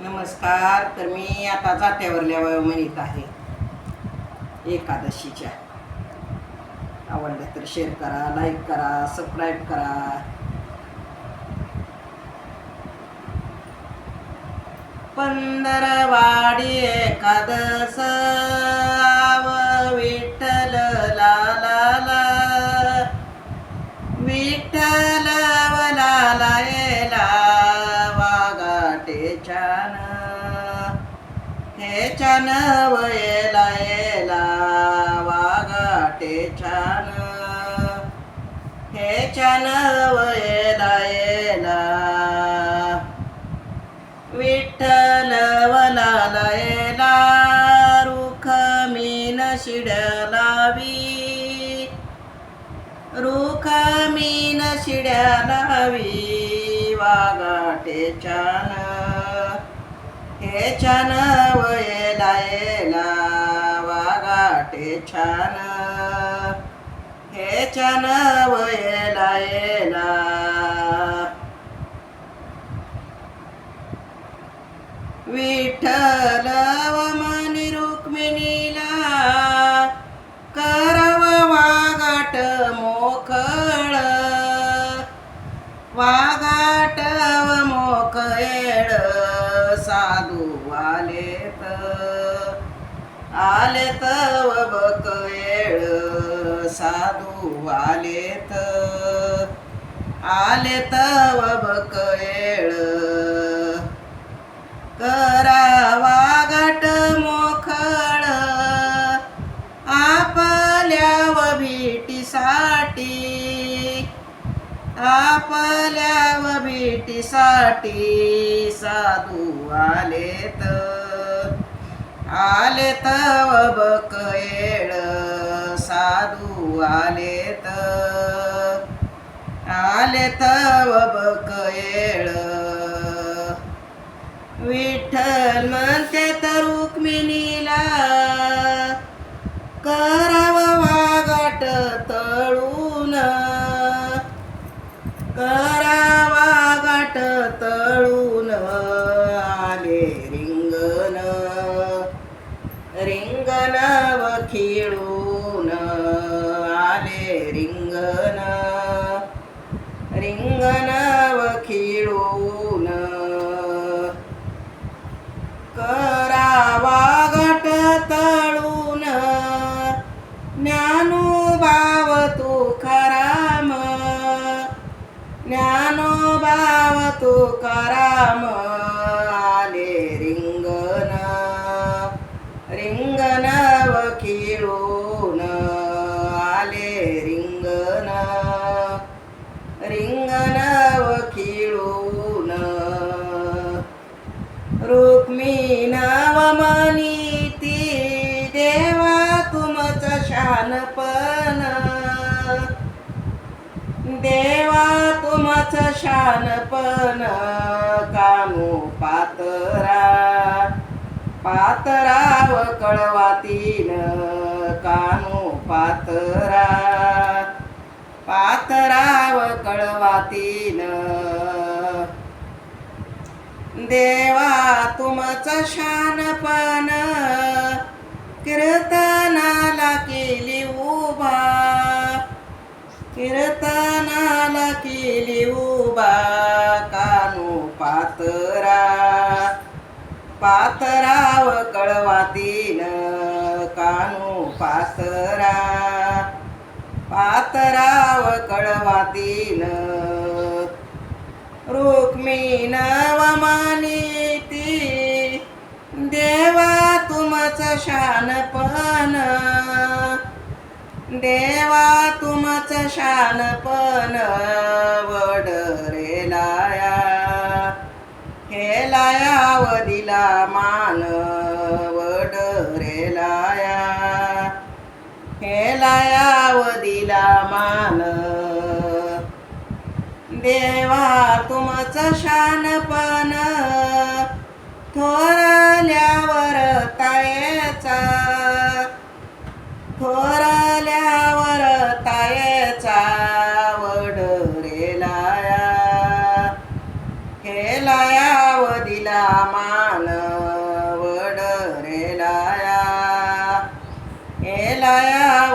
नमस्कार तर मी आता जात्यावरल्या म्हणत आहे. एकादशीच्या. आवडलं तर शेअर करा लाईक करा सबस्क्राईब करा. पंधरवाडी एकादस. छान वयला येला वागाटे छान हे छान वयला येला विठ्ठल वलाला येला रुख मीन शिडलावी रुख मीन शिड्यालावी वागाटे छान हे छान वयला येला वागाटे छान. हे छान वयला येला विठ्ठल साधू आलेत. आलेत व येळ. करावा गट मोखळ. आपल्याव भेटीसाठी. आपल्याव भेटीसाठी साधू आलेत. आलेत वबक येळ. साधू आलेत. आलेत बक येळ. विठ्ठल म्हणते तर रुक्मिणीला कराव वागाट तळून. करावा गाट रिंगण रिंगण व खिळून करावा गट तळून ज्ञानोबाव तुकाराम ज्ञानोबाव तुकाराम आले रुक्मी नवमनीती देवा तुमचं शानपण. देवा तुमचं शानपण कानू पातरा. पातराव कळवातीन कानू पातरा. पातराव कळवातीन. देवा तुमचं शानपण कीर्तनाला केली उभा. कीर्तनाला केली उभा. कानू पातरा. पातराव कळवातील कानू पातरा. पातराव कळवातील रुक्मी नवमानी देवा तुमचं शानपण वडरे लाया. हे लाया वदिला मान वडरे लाया. हे लाया वदिला मान. देवा तुमचं शानपण मान वड रे लाया. हे लाया